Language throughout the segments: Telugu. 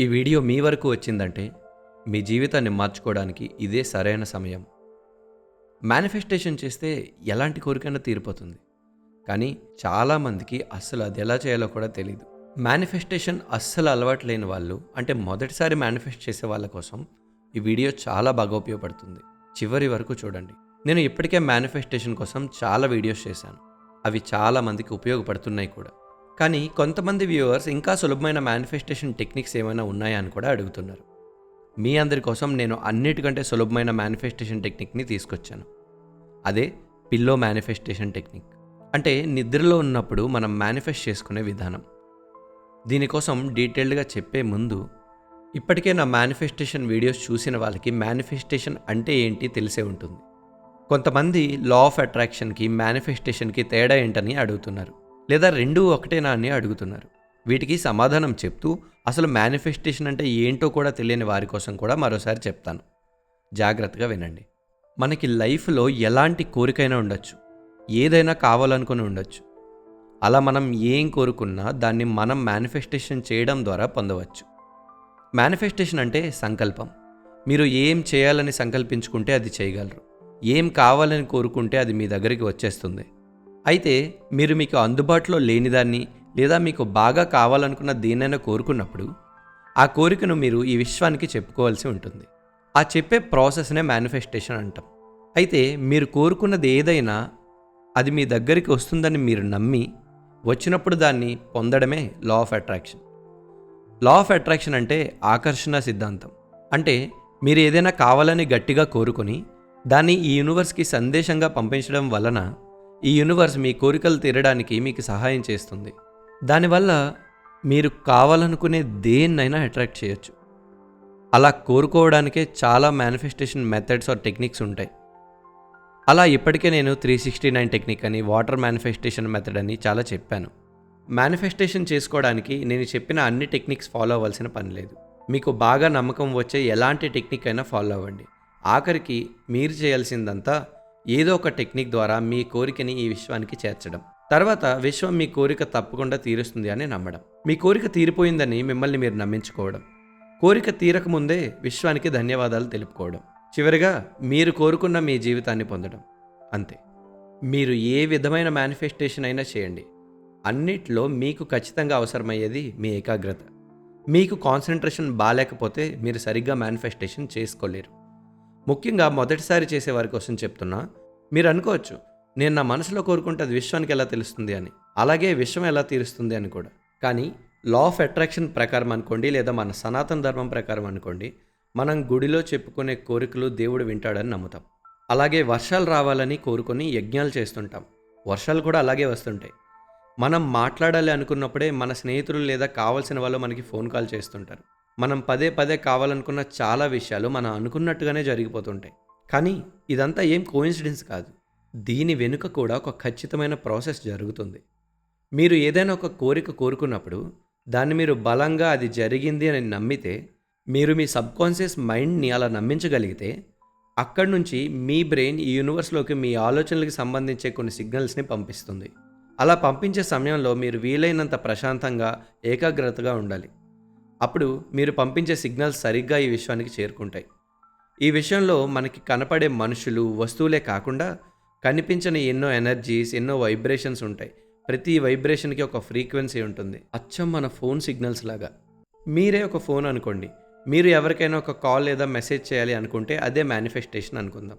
ఈ వీడియో మీ వరకు వచ్చిందంటే మీ జీవితాన్ని మార్చుకోవడానికి ఇదే సరైన సమయం. మేనిఫెస్టేషన్ చేస్తే ఎలాంటి కోరికైనా తీరిపోతుంది. కానీ చాలామందికి అస్సలు అది ఎలా చేయాలో కూడా తెలియదు మేనిఫెస్టేషన్ అస్సలు అలవాటు లేని వాళ్ళు అంటే మొదటిసారి మేనిఫెస్ట్ చేసే వాళ్ళ కోసం ఈ వీడియో చాలా బాగా ఉపయోగపడుతుంది. చివరి వరకు చూడండి. నేను ఇప్పటికే మేనిఫెస్టేషన్ కోసం చాలా వీడియోస్ చేశాను. అవి చాలా మందికి ఉపయోగపడుతున్నాయి కూడా. కానీ కొంతమంది వ్యూవర్స్ ఇంకా సులభమైన మేనిఫెస్టేషన్ టెక్నిక్స్ ఏమైనా ఉన్నాయా అని కూడా అడుగుతున్నారు. మీ అందరి కోసం నేను అన్నిటికంటే సులభమైన మేనిఫెస్టేషన్ టెక్నిక్ని తీసుకొచ్చాను. అదే పిల్లో మేనిఫెస్టేషన్ టెక్నిక్ అంటే నిద్రలో ఉన్నప్పుడు మనం మేనిఫెస్ట్ చేసుకునే విధానం. దీనికోసం డీటెయిల్డ్గా చెప్పే ముందు ఇప్పటికే నా మేనిఫెస్టేషన్ వీడియోస్ చూసిన వాళ్ళకి మేనిఫెస్టేషన్ అంటే ఏంటి తెలిసే ఉంటుంది. కొంతమంది లా ఆఫ్ అట్రాక్షన్కి మేనిఫెస్టేషన్కి తేడా ఏంటని అడుగుతున్నారు. లేదా రెండూ ఒకటేనా అని అడుగుతున్నారు. వీటికి సమాధానం చెప్తూ అసలు మేనిఫెస్టేషన్ అంటే ఏంటో కూడా తెలియని వారి కోసం కూడా మరోసారి చెప్తాను. జాగ్రత్తగా వినండి. మనకి లైఫ్లో ఎలాంటి కోరికైనా ఉండొచ్చు. ఏదైనా కావాలనుకుని ఉండొచ్చు. అలా మనం ఏం కోరుకున్నా దాన్ని మనం మేనిఫెస్టేషన్ చేయడం ద్వారా పొందవచ్చు. మేనిఫెస్టేషన్ అంటే సంకల్పం. మీరు ఏం చేయాలని సంకల్పించుకుంటే అది చేయగలరు. ఏం కావాలని కోరుకుంటే అది మీ దగ్గరికి వచ్చేస్తుంది. అయితే మీరు మీకు అందుబాటులో లేనిదాన్ని లేదా మీకు బాగా కావాలనుకున్న దేనైనా కోరుకున్నప్పుడు ఆ కోరికను మీరు ఈ విశ్వానికి చెప్పుకోవాల్సి ఉంటుంది. ఆ చెప్పే ప్రాసెస్నే మేనిఫెస్టేషన్ అంటాం. అయితే మీరు కోరుకున్నది ఏదైనా అది మీ దగ్గరికి వస్తుందని మీరు నమ్మి వచ్చినప్పుడు దాన్ని పొందడమే law of attraction law of attraction అంటే ఆకర్షణ సిద్ధాంతం. అంటే మీరు ఏదైనా కావాలని గట్టిగా కోరుకొని దాన్ని ఈ యూనివర్స్కి సందేశంగా పంపించడం వలన ఈ యూనివర్స్ మీ కోరికలు తీరడానికి మీకు సహాయం చేస్తుంది. దానివల్ల మీరు కావాలనుకునే దేన్నైనా అట్రాక్ట్ చేయొచ్చు. అలా కోరుకోవడానికే చాలా మేనిఫెస్టేషన్ మెథడ్స్ ఆర్ టెక్నిక్స్ ఉంటాయి. అలా ఇప్పటికే నేను త్రీ సిక్స్టీ నైన్ టెక్నిక్ అని వాటర్ మేనిఫెస్టేషన్ మెథడ్ అని చాలా చెప్పాను. మేనిఫెస్టేషన్ చేసుకోవడానికి నేను చెప్పిన అన్ని టెక్నిక్స్ ఫాలో అవ్వాల్సిన పని లేదు. మీకు బాగా నమ్మకం వచ్చే ఎలాంటి టెక్నిక్ అయినా ఫాలో అవ్వండి. ఆఖరికి మీరు చేయాల్సిందంతా ఏదో ఒక టెక్నిక్ ద్వారా మీ కోరికని ఈ విశ్వానికి చేర్చడం. తర్వాత విశ్వం మీ కోరిక తప్పకుండా తీరుస్తుంది అని నమ్మడం. మీ కోరిక తీరిపోయిందని మిమ్మల్ని మీరు నమ్మించుకోవడం. కోరిక తీరకముందే విశ్వానికి ధన్యవాదాలు తెలుపుకోవడం. చివరిగా మీరు కోరుకున్న మీ జీవితాన్ని పొందడం. అంతే. మీరు ఏ విధమైన మేనిఫెస్టేషన్ అయినా చేయండి. అన్నిట్లో మీకు ఖచ్చితంగా అవసరమయ్యేది మీ ఏకాగ్రత. మీకు కాన్సన్ట్రేషన్ బాగాలేకపోతే మీరు సరిగ్గా మేనిఫెస్టేషన్ చేసుకోలేరు. ముఖ్యంగా మొదటిసారి చేసే వారి కోసం చెప్తున్నా మీరు అనుకోవచ్చు నేను నా మనసులో కోరుకుంటే అది విశ్వానికి ఎలా తెలుస్తుంది అని అలాగే విశ్వం ఎలా తీరుస్తుంది అని కూడా. కానీ లా ఆఫ్ అట్రాక్షన్ ప్రకారం అనుకోండి లేదా మన సనాతన ధర్మం ప్రకారం అనుకోండి మనం గుడిలో చెప్పుకునే కోరికలు దేవుడు వింటాడని నమ్ముతాం. అలాగే వర్షాలు రావాలని కోరుకొని యజ్ఞాలు చేస్తుంటాం. వర్షాలు కూడా అలాగే వస్తుంటాయి. మనం మాట్లాడాలి అనుకున్నప్పుడే మన స్నేహితులు లేదా కావాల్సిన వాళ్ళు మనకి ఫోన్ కాల్ చేస్తుంటారు. మనం పదే పదే కావాలనుకున్న చాలా విషయాలు మనం అనుకున్నట్టుగానే జరిగిపోతుంటాయి. కానీ ఇదంతా ఏం కోయిన్సిడెన్స్ కాదు. దీని వెనుక కూడా ఒక ఖచ్చితమైన ప్రాసెస్ జరుగుతుంది. మీరు ఏదైనా ఒక కోరిక కోరుకున్నప్పుడు దాన్ని మీరు బలంగా అది జరిగింది అని నమ్మితే మీరు మీ సబ్కాన్షియస్ మైండ్ని అలా నమ్మించగలిగితే అక్కడి నుంచి మీ బ్రెయిన్ ఈ యూనివర్స్లోకి మీ ఆలోచనలకు సంబంధించే కొన్ని సిగ్నల్స్ని పంపిస్తుంది. అలా పంపించే సమయంలో మీరు వీలైనంత ప్రశాంతంగా ఏకాగ్రతగా ఉండాలి. అప్పుడు మీరు పంపించే సిగ్నల్స్ సరిగ్గా ఈ విశ్వానికి చేరుకుంటాయి. ఈ విషయంలో మనకి కనపడే మనుషులు వస్తువులే కాకుండా కనిపించని ఎన్నో ఎనర్జీస్ ఎన్నో వైబ్రేషన్స్ ఉంటాయి. ప్రతి వైబ్రేషన్కి ఒక ఫ్రీక్వెన్సీ ఉంటుంది. అచ్చం మన ఫోన్ సిగ్నల్స్ లాగా. మీరే ఒక ఫోన్ అనుకోండి. మీరు ఎవరికైనా ఒక కాల్ లేదా మెసేజ్ చేయాలి అనుకుంటే అదే మేనిఫెస్టేషన్ అనుకుందాం.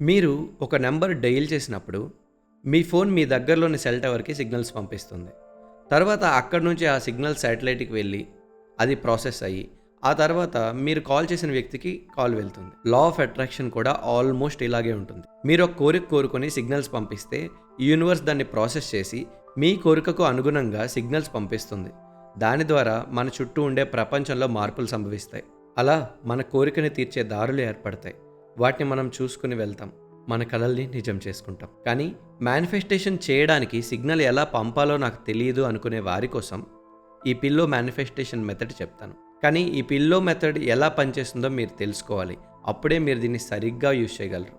మీరు ఒక నెంబర్ డైల్ చేసినప్పుడు మీ ఫోన్ మీ దగ్గరలోని సెల్ టవర్కి సిగ్నల్స్ పంపిస్తుంది. తర్వాత అక్కడి నుంచి ఆ సిగ్నల్ శాటిలైట్కి వెళ్ళి అది ప్రాసెస్ అయ్యి ఆ తర్వాత మీరు కాల్ చేసిన వ్యక్తికి కాల్ వెళ్తుంది. లా ఆఫ్ అట్రాక్షన్ కూడా ఆల్మోస్ట్ ఇలాగే ఉంటుంది. మీరు ఒక కోరిక కోరుకొని సిగ్నల్స్ పంపిస్తే యూనివర్స్ దాన్ని ప్రాసెస్ చేసి మీ కోరికకు అనుగుణంగా సిగ్నల్స్ పంపిస్తుంది. దాని ద్వారా మన చుట్టూ ఉండే ప్రపంచంలో మార్పులు సంభవిస్తాయి. అలా మన కోరికని తీర్చే దారులు ఏర్పడతాయి. వాటిని మనం చూసుకుని వెళ్తాం. మన కళల్ని నిజం చేసుకుంటాం. కానీ మేనిఫెస్టేషన్ చేయడానికి సిగ్నల్ ఎలా పంపాలో నాకు తెలియదు అనుకునే వారి కోసం ఈ పిల్లో మేనిఫెస్టేషన్ మెథడ్ చెప్తాను. కానీ ఈ పిల్లో మెథడ్ ఎలా పనిచేస్తుందో మీరు తెలుసుకోవాలి. అప్పుడే మీరు దీన్ని సరిగ్గా యూజ్ చేయగలరు.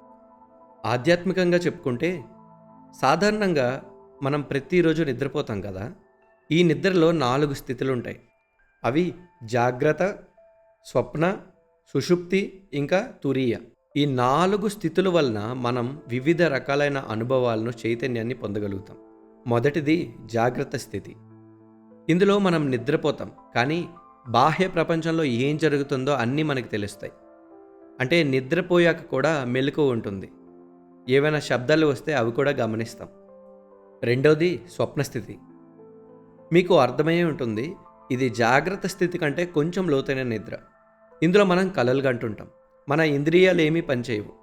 ఆధ్యాత్మికంగా చెప్పుకుంటే సాధారణంగా మనం ప్రతిరోజు నిద్రపోతాం కదా? ఈ నిద్రలో నాలుగు స్థితులు ఉంటాయి. అవి జాగ్రత్త స్వప్న సుషుప్తి ఇంకా తురీయ. ఈ నాలుగు స్థితుల వలన మనం వివిధ రకాలైన అనుభవాలను చైతన్యాన్ని పొందగలుగుతాం. మొదటిది జాగ్రత్త స్థితి. ఇందులో మనం నిద్రపోతాం కానీ బాహ్య ప్రపంచంలో ఏం జరుగుతుందో అన్నీ మనకు తెలుస్తాయి. అంటే నిద్రపోయాక కూడా మెలకు ఉంటుంది. ఏవైనా శబ్దాలు వస్తే అవి కూడా గమనిస్తాం. రెండవది స్వప్నస్థితి మీకు అర్థమయ్యే ఉంటుంది ఇది జాగ్రత్త స్థితి కంటే కొంచెం లోతైన నిద్ర. ఇందులో మనం కలలు కంటుంటాం. మన ఇంద్రియాలు ఏమీ పనిచేయవు.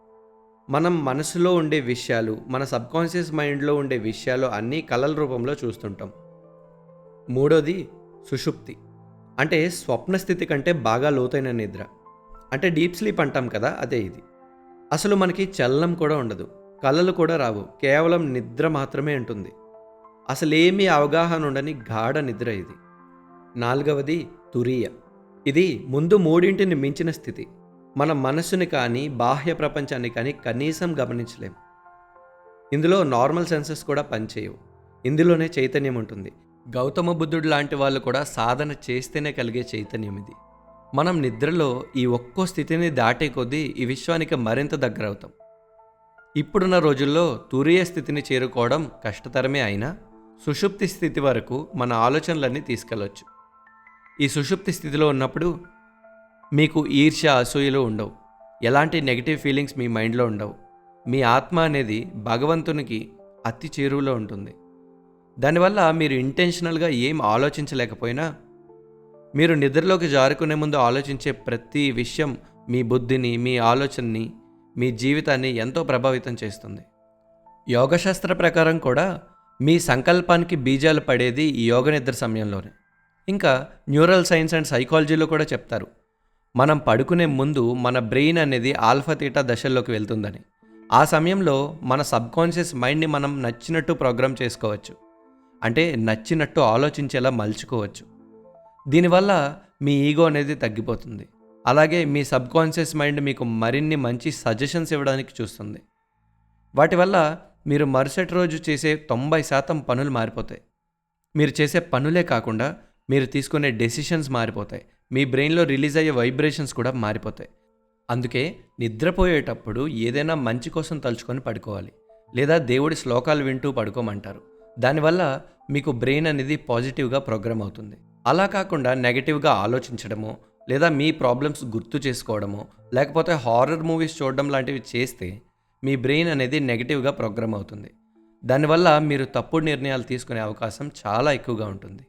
మనం మనసులో ఉండే విషయాలు మన సబ్కాన్షియస్ మైండ్లో ఉండే విషయాలు అన్నీ కలల రూపంలో చూస్తుంటాం. మూడోది సుషుప్తి. అంటే స్వప్న స్థితి కంటే బాగా లోతైన నిద్ర. అంటే డీప్ స్లీప్ అంటాం కదా అదే ఇది. అసలు మనకి చలనం కూడా ఉండదు. కళలు కూడా రావు. కేవలం నిద్ర మాత్రమే ఉంటుంది అసలేమీ అవగాహన ఉండని గాఢ నిద్ర ఇది. నాలుగవది తురీయ. ఇది ముందు మూడింటిని మించిన స్థితి. మన మనస్సుని కానీ బాహ్య ప్రపంచాన్ని కానీ కనీసం గమనించలేం. ఇందులో నార్మల్ సెన్సెస్ కూడా పనిచేయవు. ఇందులోనే చైతన్యం ఉంటుంది. గౌతమ బుద్ధుడు లాంటి వాళ్ళు కూడా సాధన చేస్తేనే కలిగే చైతన్యం ఇది. మనం నిద్రలో ఈ ఒక్కో స్థితిని దాటే కొద్దీ ఈ విశ్వానికి మరింత దగ్గర అవుతాం ఇప్పుడున్న రోజుల్లో తురియ స్థితిని చేరుకోవడం కష్టతరమే అయినా సుషుప్తి స్థితి వరకు మన ఆలోచనలన్నీ తీసుకెళ్ళొచ్చు. ఈ సుషుప్తి స్థితిలో ఉన్నప్పుడు మీకు ఈర్ష్య అసూయలు ఉండవు. ఎలాంటి నెగిటివ్ ఫీలింగ్స్ మీ మైండ్లో ఉండవు. మీ ఆత్మ అనేది భగవంతునికి అతి చేరువలో ఉంటుంది. దానివల్ల మీరు ఇంటెన్షనల్గా ఏం ఆలోచించలేకపోయినా మీరు నిద్రలోకి జారుకునే ముందు ఆలోచించే ప్రతి విషయం మీ బుద్ధిని మీ ఆలోచనని మీ జీవితాన్ని ఎంతో ప్రభావితం చేస్తుంది. యోగశాస్త్ర ప్రకారం కూడా మీ సంకల్పానికి బీజాలు పడేది ఈ యోగ నిద్ర సమయంలోనే. ఇంకా న్యూరల్ సైన్స్ అండ్ సైకాలజీలో కూడా చెప్తారు మనం పడుకునే ముందు మన బ్రెయిన్ అనేది ఆల్ఫా తీటా దశల్లోకి వెళ్తుందని. ఆ సమయంలో మన సబ్కాన్షియస్ మైండ్ని మనం నచ్చినట్టు ప్రోగ్రామ్ చేసుకోవచ్చు. అంటే నచ్చినట్టు ఆలోచించేలా మలుచుకోవచ్చు. దీనివల్ల మీ ఈగో అనేది తగ్గిపోతుంది. అలాగే మీ సబ్కాన్షియస్ మైండ్ మీకు మరిన్ని మంచి సజెషన్స్ ఇవ్వడానికి చూస్తుంది. వాటి వల్ల మీరు మరుసటి రోజు చేసే తొంభై శాతం పనులు మారిపోతాయి. మీరు చేసే పనులే కాకుండా మీరు తీసుకునే డెసిషన్స్ మారిపోతాయి. మీ బ్రెయిన్లో రిలీజ్ అయ్యే వైబ్రేషన్స్ కూడా మారిపోతాయి. అందుకే నిద్రపోయేటప్పుడు ఏదైనా మంచి కోసం తలుచుకొని పడుకోవాలి. లేదా దేవుడి శ్లోకాలు వింటూ పడుకోమంటారు. దానివల్ల మీకు బ్రెయిన్ అనేది పాజిటివ్గా ప్రోగ్రామ్ అవుతుంది. అలా కాకుండా నెగటివ్గా ఆలోచించడము లేదా మీ ప్రాబ్లమ్స్ గుర్తు చేసుకోవడము లేకపోతే హారర్ మూవీస్ చూడడం లాంటివి చేస్తే మీ బ్రెయిన్ అనేది నెగటివ్గా ప్రోగ్రామ్ అవుతుంది. దానివల్ల మీరు తప్పుడు నిర్ణయాలు తీసుకునే అవకాశం చాలా ఎక్కువగా ఉంటుంది.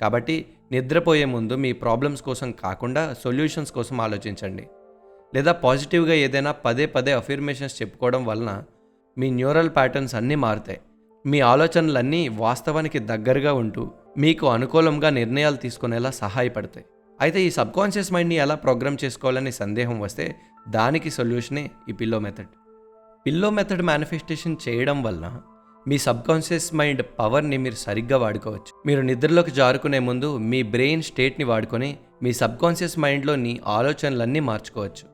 కాబట్టి నిద్రపోయే ముందు మీ ప్రాబ్లమ్స్ కోసం కాకుండా సొల్యూషన్స్ కోసం ఆలోచించండి. లేదా పాజిటివ్గా ఏదైనా పదే పదే అఫిర్మేషన్స్ చెప్పుకోవడం వలన మీ న్యూరల్ ప్యాటర్న్స్ అన్నీ మారుతాయి. మీ ఆలోచనలన్నీ వాస్తవానికి దగ్గరగా ఉంటూ మీకు అనుకూలంగా నిర్ణయాలు తీసుకునేలా సహాయపడతాయి. అయితే ఈ సబ్కాన్షియస్ మైండ్ని ఎలా ప్రోగ్రామ్ చేసుకోవాలని సందేహం వస్తే దానికి సొల్యూషనే ఈ pillow method. Pillow method manifestation చేయడం వలన మీ సబ్కాన్షియస్ మైండ్ పవర్ని మీరు సరిగ్గా వాడుకోవచ్చు. మీరు నిద్రలోకి జారుకునే ముందు మీ బ్రెయిన్ స్టేట్ని వాడుకొని మీ సబ్కాన్షియస్ మైండ్లోని ఆలోచనలన్నీ మార్చుకోవచ్చు.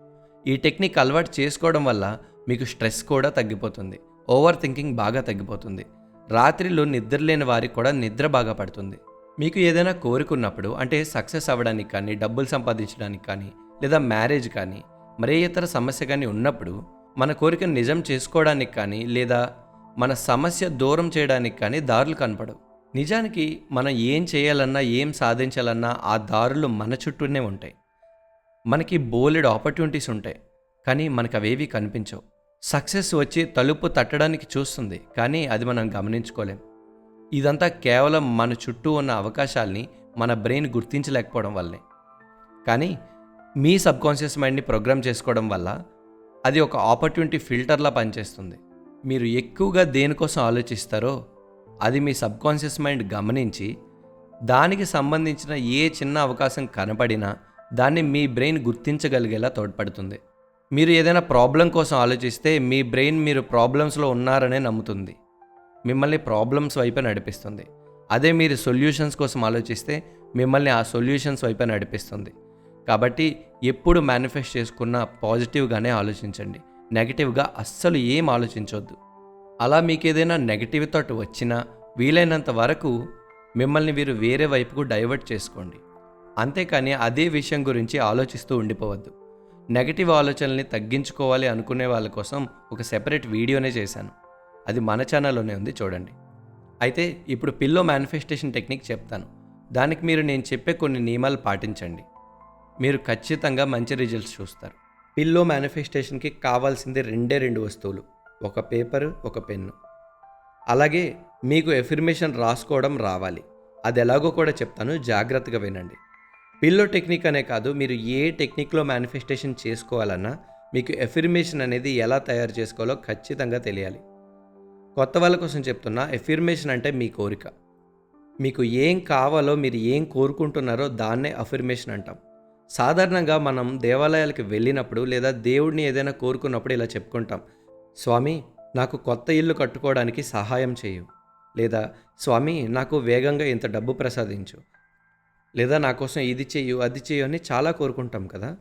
ఈ టెక్నిక్ అలవాటు చేసుకోవడం వల్ల మీకు స్ట్రెస్ కూడా తగ్గిపోతుంది. ఓవర్ థింకింగ్ బాగా తగ్గిపోతుంది. రాత్రిలో నిద్రలేని వారికి కూడా నిద్ర బాగా పడుతుంది. మీకు ఏదైనా కోరుకున్నప్పుడు అంటే సక్సెస్ అవ్వడానికి కానీ డబ్బులు సంపాదించడానికి కానీ లేదా మ్యారేజ్ కానీ మరే ఇతర సమస్య కానీ ఉన్నప్పుడు మన కోరికను నిజం చేసుకోవడానికి కానీ లేదా మన సమస్య దూరం చేయడానికి కానీ దారులు కనపడవు. నిజానికి మనం ఏం చేయాలన్నా ఏం సాధించాలన్నా ఆ దారులు మన చుట్టూనే ఉంటాయి. మనకి బోలెడ్ ఆపర్చునిటీస్ ఉంటాయి. కానీ మనకు అవేవి కనిపించవు. సక్సెస్ వచ్చి తలుపు తట్టడానికి చూస్తుంది కానీ అది మనం గమనించుకోలేం. ఇదంతా కేవలం మన చుట్టూ ఉన్న అవకాశాల్ని మన బ్రెయిన్ గుర్తించలేకపోవడం వల్లే. కానీ మీ సబ్కాన్షియస్ మైండ్ని ప్రోగ్రామ్ చేసుకోవడం వల్ల అది ఒక ఆపర్చునిటీ ఫిల్టర్లా పనిచేస్తుంది. మీరు ఎక్కువగా దేనికోసం ఆలోచిస్తారో అది మీ సబ్కాన్షియస్ మైండ్ గమనించి దానికి సంబంధించిన ఏ చిన్న అవకాశం కనపడినా దాన్ని మీ బ్రెయిన్ గుర్తించగలిగేలా తోడ్పడుతుంది. మీరు ఏదైనా ప్రాబ్లం కోసం ఆలోచిస్తే మీ బ్రెయిన్ మీరు ప్రాబ్లమ్స్లో ఉన్నారనే నమ్ముతుంది. మిమ్మల్ని ప్రాబ్లమ్స్ వైపే నడిపిస్తుంది. అదే మీరు సొల్యూషన్స్ కోసం ఆలోచిస్తే మిమ్మల్ని ఆ సొల్యూషన్స్ వైపే నడిపిస్తుంది. కాబట్టి ఎప్పుడు మేనిఫెస్ట్ చేసుకున్న పాజిటివ్గానే ఆలోచించండి. నెగిటివ్గా అస్సలు ఏం ఆలోచించవద్దు అలా మీకు ఏదైనా నెగిటివ్ థాట్ వచ్చినా వీలైనంత వరకు మిమ్మల్ని మీరు వేరే వైపుకు డైవర్ట్ చేసుకోండి. అంతేకాని అదే విషయం గురించి ఆలోచిస్తూ ఉండిపోవద్దు. నెగటివ్ ఆలోచనల్ని తగ్గించుకోవాలి అనుకునే వాళ్ళ కోసం ఒక సెపరేట్ వీడియోనే చేశాను. అది మన ఛానల్లోనే ఉంది చూడండి. అయితే ఇప్పుడు పిల్లో మేనిఫెస్టేషన్ టెక్నిక్ చెప్తాను. దానికి మీరు నేను చెప్పే కొన్ని నియమాలు పాటించండి. మీరు ఖచ్చితంగా మంచి రిజల్ట్స్ చూస్తారు. పిల్లో మేనిఫెస్టేషన్కి కావాల్సింది రెండే రెండు వస్తువులు ఒక పేపరు ఒక పెన్ను. అలాగే మీకు ఎఫిర్మేషన్ రాసుకోవడం రావాలి. అది ఎలాగో కూడా చెప్తాను జాగ్రత్తగా వినండి. పిల్లో టెక్నిక్ అనే కాదు మీరు ఏ టెక్నిక్లో మేనిఫెస్టేషన్ చేసుకోవాలన్నా మీకు ఎఫర్మేషన్ అనేది ఎలా తయారు చేసుకోవాలో ఖచ్చితంగా తెలియాలి. కొత్త వాళ్ళ కోసం చెప్తున్నా ఎఫర్మేషన్ అంటే మీ కోరిక. మీకు ఏం కావాలో మీరు ఏం కోరుకుంటున్నారో దాన్నే అఫిర్మేషన్ అంటాం. సాధారణంగా మనం దేవాలయాలకు వెళ్ళినప్పుడు లేదా దేవుడిని ఏదైనా కోరుకున్నప్పుడు ఇలా చెప్పుకుంటాం స్వామి నాకు కొత్త ఇల్లు కట్టుకోవడానికి సహాయం చేయు లేదా స్వామి నాకు వేగంగా ఇంత డబ్బు ప్రసాదించు. లేదా నా కోసం ఇది చేయు అది చెయ్యు అని చాలా కోరుకుంటాం కదా.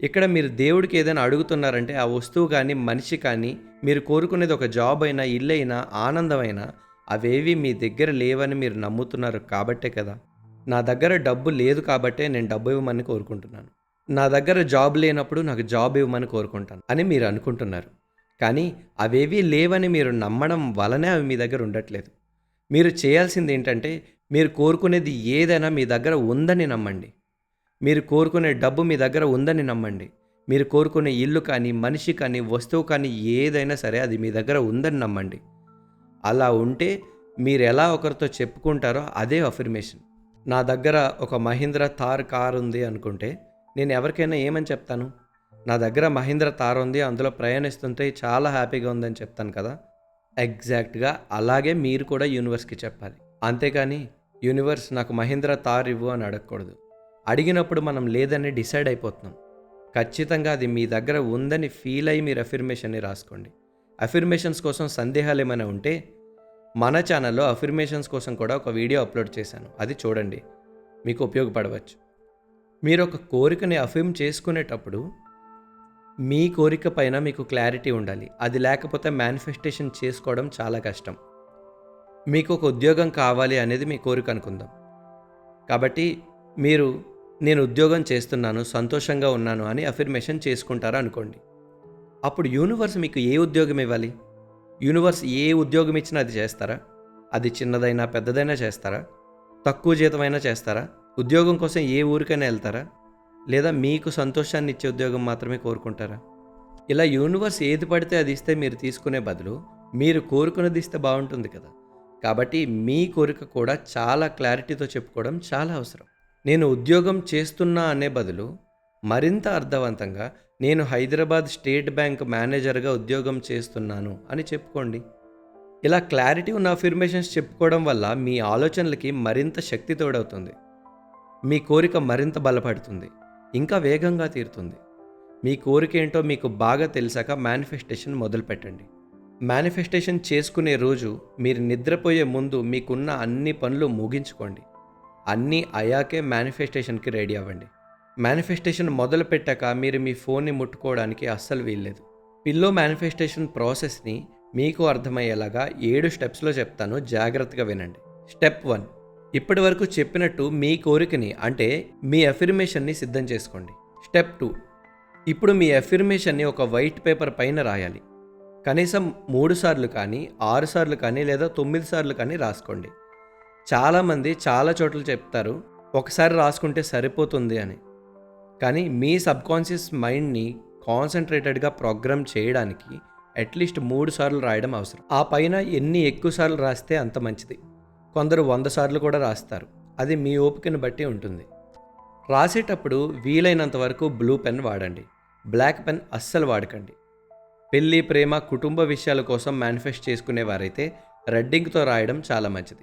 ఇక్కడ మీరు దేవుడికి ఏదైనా అడుగుతున్నారంటే ఆ వస్తువు కానీ మనిషి కానీ మీరు కోరుకునేది ఒక జాబ్ అయినా ఇల్లు అయినా ఆనందమైనా అవేవి మీ దగ్గర లేవని మీరు నమ్ముతున్నారు కాబట్టే కదా. నా దగ్గర డబ్బు లేదు కాబట్టే నేను డబ్బు ఇవ్వమని కోరుకుంటున్నాను. నా దగ్గర జాబ్ లేనప్పుడు నాకు జాబ్ ఇవ్వమని కోరుకుంటాను అని మీరు అనుకుంటున్నారు. కానీ అవేవి లేవని మీరు నమ్మడం వలనే అవి మీ దగ్గర ఉండట్లేదు. మీరు చేయాల్సింది ఏంటంటే మీరు కోరుకునేది ఏదైనా మీ దగ్గర ఉందని నమ్మండి. మీరు కోరుకునే డబ్బు మీ దగ్గర ఉందని నమ్మండి. మీరు కోరుకునే ఇల్లు కానీ మనిషి కానీ వస్తువు కానీ ఏదైనా సరే అది మీ దగ్గర ఉందని నమ్మండి. అలా ఉంటే మీరు ఎలా ఒకరితో చెప్పుకుంటారో అదే అఫర్మేషన్ నా దగ్గర ఒక మహీంద్ర థార్ కార్ ఉంది అనుకుంటే నేను ఎవరికైనా ఏమని చెప్తాను? నా దగ్గర మహీంద్ర తార్ ఉంది అందులో ప్రయాణిస్తుంటే చాలా హ్యాపీగా ఉందని చెప్తాను కదా? ఎగ్జాక్ట్గా అలాగే మీరు కూడా యూనివర్స్కి చెప్పాలి. అంతేకాని యూనివర్స్ నాకు మహేంద్ర తార్ ఇవ్వు అని అడగకూడదు. అడిగినప్పుడు మనం లేదని డిసైడ్ అయిపోతున్నాం. ఖచ్చితంగా అది మీ దగ్గర ఉందని ఫీల్ అయ్యి మీరు అఫిర్మేషన్ని రాసుకోండి. అఫిర్మేషన్స్ కోసం సందేహాలు ఏమైనా ఉంటే మన ఛానల్లో అఫిర్మేషన్స్ కోసం కూడా ఒక వీడియో అప్లోడ్ చేశాను. అది చూడండి. మీకు ఉపయోగపడవచ్చు. మీరు ఒక కోరికని అఫిమ్ చేసుకునేటప్పుడు మీ కోరిక పైన మీకు క్లారిటీ ఉండాలి. అది లేకపోతే మేనిఫెస్టేషన్ చేసుకోవడం చాలా కష్టం. మీకు ఒక ఉద్యోగం కావాలి అనేది మీ కోరిక అనుకుందాం. కాబట్టి మీరు నేను ఉద్యోగం చేస్తున్నాను సంతోషంగా ఉన్నాను అని అఫిర్మేషన్ చేసుకుంటారా అనుకోండి. అప్పుడు యూనివర్స్ మీకు ఏ ఉద్యోగం ఇవ్వాలి? యూనివర్స్ ఏ ఉద్యోగం ఇచ్చినా అది చేస్తారా? అది చిన్నదైనా పెద్దదైనా చేస్తారా? తక్కువ జీతమైనా చేస్తారా? ఉద్యోగం కోసం ఏ ఊరికైనా వెళ్తారా? లేదా మీకు సంతోషాన్ని ఇచ్చే ఉద్యోగం మాత్రమే కోరుకుంటారా? ఇలా యూనివర్స్ ఏది పడితే అది ఇస్తే మీరు తీసుకునే బదులు మీరు కోరుకున్నది ఇస్తే బాగుంటుంది కదా. కాబట్టి మీ కోరిక కూడా చాలా క్లారిటీతో చెప్పుకోవడం చాలా అవసరం. నేను ఉద్యోగం చేస్తున్నా అనే బదులు మరింత అర్థవంతంగా నేను హైదరాబాద్ స్టేట్ బ్యాంక్ మేనేజర్గా ఉద్యోగం చేస్తున్నాను అని చెప్పుకోండి. ఇలా క్లారిటీ ఉన్న అఫిర్మేషన్స్ చెప్పుకోవడం వల్ల మీ ఆలోచనలకి మరింత శక్తి తోడవుతుంది. మీ కోరిక మరింత బలపడుతుంది. ఇంకా వేగంగా తీరుతుంది. మీ కోరిక ఏంటో మీకు బాగా తెలిసాక మేనిఫెస్టేషన్ మొదలుపెట్టండి. మేనిఫెస్టేషన్ చేసుకునే రోజు మీరు నిద్రపోయే ముందు మీకున్న అన్ని పనులు ముగించుకోండి. అన్నీ అయాకే మేనిఫెస్టేషన్కి రెడీ అవ్వండి. మేనిఫెస్టేషన్ మొదలు పెట్టాక మీరు మీ ఫోన్ని ముట్టుకోవడానికి అస్సలు వీల్లేదు. పిల్లో మేనిఫెస్టేషన్ ప్రాసెస్ని మీకు అర్థమయ్యేలాగా ఏడు స్టెప్స్లో చెప్తాను. జాగ్రత్తగా వినండి. Step one. ఇప్పటి వరకు చెప్పినట్టు మీ కోరికని అంటే మీ అఫిర్మేషన్ని సిద్ధం చేసుకోండి. Step two. ఇప్పుడు మీ అఫిర్మేషన్ని ఒక వైట్ పేపర్ పైన రాయాలి. కనీసం మూడు సార్లు కానీ ఆరు సార్లు కానీ లేదా తొమ్మిది సార్లు కానీ రాసుకోండి. చాలామంది చాలా చోట్ల చెప్తారు ఒకసారి రాసుకుంటే సరిపోతుంది అని. కానీ మీ సబ్కాన్షియస్ మైండ్ని కాన్సన్ట్రేటెడ్గా ప్రోగ్రామ్ చేయడానికి అట్లీస్ట్ మూడు సార్లు రాయడం అవసరం. ఆ పైన ఎన్ని ఎక్కువ సార్లు రాస్తే అంత మంచిది. కొందరు వంద సార్లు కూడా రాస్తారు. అది మీ ఓపికను బట్టి ఉంటుంది. రాసేటప్పుడు వీలైనంత వరకు బ్లూ పెన్ వాడండి. బ్లాక్ పెన్ అస్సలు వాడకండి. పెళ్ళి ప్రేమ కుటుంబ విషయాల కోసం మేనిఫెస్ట్ చేసుకునేవారైతే రెడ్డింగ్తో రాయడం చాలా మంచిది.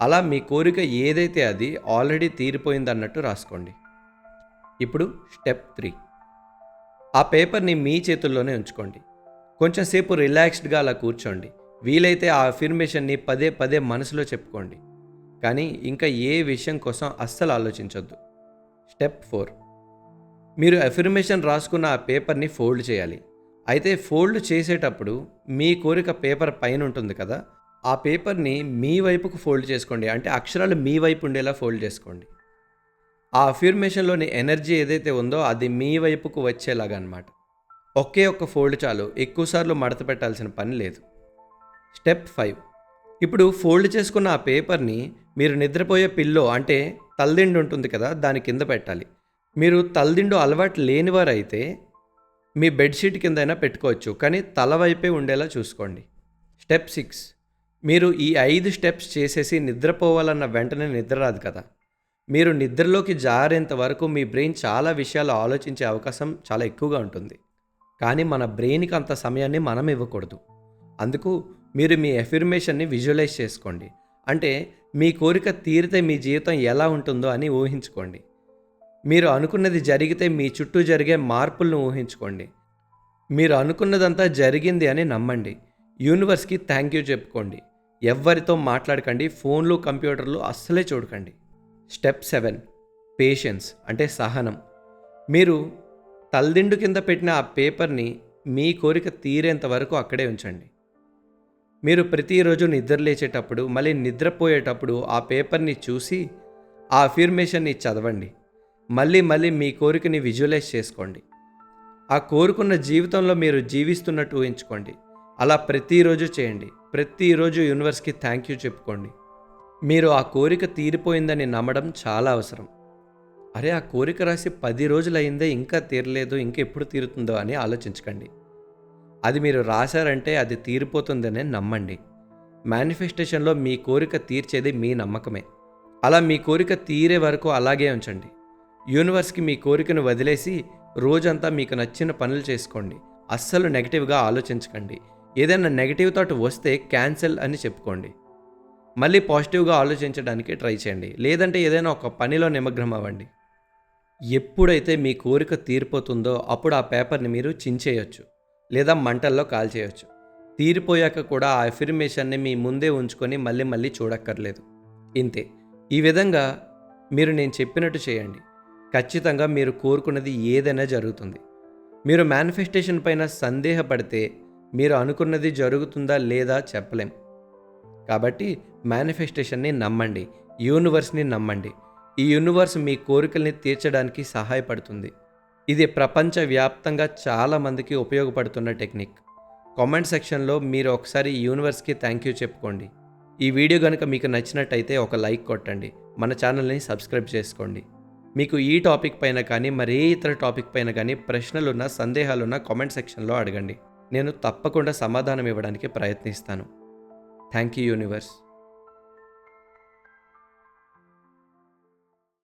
అలా మీ కోరిక ఏదైతే అది ఆల్రెడీ తీరిపోయిందన్నట్టు రాసుకోండి. ఇప్పుడు స్టెప్ త్రీ. ఆ పేపర్ని మీ చేతుల్లోనే ఉంచుకోండి. కొంచెం సేపు రిలాక్స్డ్గా అలా కూర్చోండి. వీలైతే ఆ అఫిర్మేషన్ని పదే పదే మనసులో చెప్పుకోండి. కానీ ఇంకా ఏ విషయం కోసం అస్సలు ఆలోచించొద్దు. Step four. మీరు అఫిర్మేషన్ రాసుకున్న ఆ పేపర్ని ఫోల్డ్ చేయాలి. అయితే ఫోల్డ్ చేసేటప్పుడు మీ కోరిక పేపర్ పైన ఉంటుంది కదా ఆ పేపర్ని మీ వైపుకు ఫోల్డ్ చేసుకోండి. అంటే అక్షరాలు మీ వైపు ఉండేలా ఫోల్డ్ చేసుకోండి. ఆ అఫ్యూర్మేషన్లోని ఎనర్జీ ఏదైతే ఉందో అది మీ వైపుకు వచ్చేలాగా అనమాట ఒకే ఒక్క ఫోల్డ్ చాలు ఎక్కువసార్లు మడత పెట్టాల్సిన పని లేదు. Step five. ఇప్పుడు ఫోల్డ్ చేసుకున్న ఆ పేపర్ని మీరు నిద్రపోయే పిల్లో అంటే తలదిండు ఉంటుంది కదా దాని కింద పెట్టాలి. మీరు తలదిండు అలవాటు లేనివారైతే మీ బెడ్షీట్ కిందైనా పెట్టుకోవచ్చు కానీ తల వైపే ఉండేలా చూసుకోండి. స్టెప్ సిక్స్ మీరు ఈ ఐదు స్టెప్స్ చేసేసి నిద్రపోవాలన్న వెంటనే నిద్ర రాదు కదా. మీరు నిద్రలోకి జారేంత వరకు మీ బ్రెయిన్ చాలా విషయాలు ఆలోచించే అవకాశం చాలా ఎక్కువగా ఉంటుంది. కానీ మన బ్రెయిన్కి అంత సమయాన్ని మనం ఇవ్వకూడదు. అందుకు మీరు మీ ఎఫిర్మేషన్ని విజువలైజ్ చేసుకోండి. అంటే మీ కోరిక తీరితే మీ జీవితం ఎలా ఉంటుందో అని ఊహించుకోండి. మీరు అనుకున్నది జరిగితే మీ చుట్టూ జరిగే మార్పులను ఊహించుకోండి. మీరు అనుకున్నదంతా జరిగింది అని నమ్మండి. యూనివర్స్కి థ్యాంక్ యూ చెప్పుకోండి. ఎవ్వరితో మాట్లాడకండి. ఫోన్లు కంప్యూటర్లు అస్సలే చూడకండి. స్టెప్ సెవెన్ పేషెన్స్ అంటే సహనం. మీరు తల్దిండు కింద పెట్టిన ఆ పేపర్ని మీ కోరిక తీరేంత వరకు అక్కడే ఉంచండి. మీరు ప్రతిరోజు నిద్ర లేచేటప్పుడు మళ్ళీ నిద్రపోయేటప్పుడు ఆ పేపర్ని చూసి ఆ అఫిర్మేషన్ని చదవండి. మళ్ళీ మళ్ళీ మీ కోరికని విజువలైజ్ చేసుకోండి. ఆ కోరుకున్న జీవితంలో మీరు జీవిస్తున్నట్టు ఊహించుకోండి. అలా ప్రతిరోజు చేయండి. ప్రతిరోజు యూనివర్స్కి థ్యాంక్ యూ చెప్పుకోండి. మీరు ఆ కోరిక తీరిపోయిందని నమ్మడం చాలా అవసరం. అరే ఆ కోరిక రాసి పది రోజులైందే ఇంకా తీరలేదు ఇంకా ఎప్పుడు తీరుతుందో అని ఆలోచించకండి. అది మీరు రాశారంటే అది తీరిపోతుందనే నమ్మండి. మేనిఫెస్టేషన్లో మీ కోరిక తీర్చేది మీ నమ్మకమే. అలా మీ కోరిక తీరే వరకు అలాగే ఉంచండి. యూనివర్స్కి మీ కోరికను వదిలేసి రోజంతా మీకు నచ్చిన పనులు చేసుకోండి. అస్సలు నెగిటివ్గా ఆలోచించకండి. ఏదైనా నెగిటివ్ థాట్ వస్తే క్యాన్సిల్ అని చెప్పుకోండి. మళ్ళీ పాజిటివ్గా ఆలోచించడానికి ట్రై చేయండి. లేదంటే ఏదైనా ఒక పనిలో నిమగ్నం అవ్వండి. ఎప్పుడైతే మీ కోరిక తీరిపోతుందో అప్పుడు ఆ పేపర్ని మీరు చించేయొచ్చు. లేదా మంటల్లో కాల్చేయచ్చు. తీరిపోయాక కూడా ఆ అఫిర్మేషన్ని మీ ముందే ఉంచుకొని మళ్ళీ మళ్ళీ చూడక్కర్లేదు. ఇంతే. ఈ విధంగా మీరు నేను చెప్పినట్టు చేయండి. ఖచ్చితంగా మీరు కోరుకున్నది ఏదైనా జరుగుతుంది. మీరు మేనిఫెస్టేషన్ పైన సందేహపడితే మీరు అనుకున్నది జరుగుతుందా లేదా చెప్పలేం. కాబట్టి మేనిఫెస్టేషన్ని నమ్మండి. యూనివర్స్ని నమ్మండి. ఈ యూనివర్స్ మీ కోరికల్ని తీర్చడానికి సహాయపడుతుంది. ఇది ప్రపంచవ్యాప్తంగా చాలామందికి ఉపయోగపడుతున్న టెక్నిక్ కామెంట్ సెక్షన్లో మీరు ఒకసారి యూనివర్స్కి థ్యాంక్ యూ చెప్పుకోండి. ఈ వీడియో కనుక మీకు నచ్చినట్టయితే ఒక లైక్ కొట్టండి. మన ఛానల్ని సబ్స్క్రైబ్ చేసుకోండి. మీకు ఈ టాపిక్ పైన కానీ మరే ఇతర టాపిక్ పైన కానీ ప్రశ్నలున్నా సందేహాలున్నా కామెంట్ సెక్షన్లో అడగండి. నేను తప్పకుండా సమాధానం ఇవ్వడానికి ప్రయత్నిస్తాను. Thank you universe.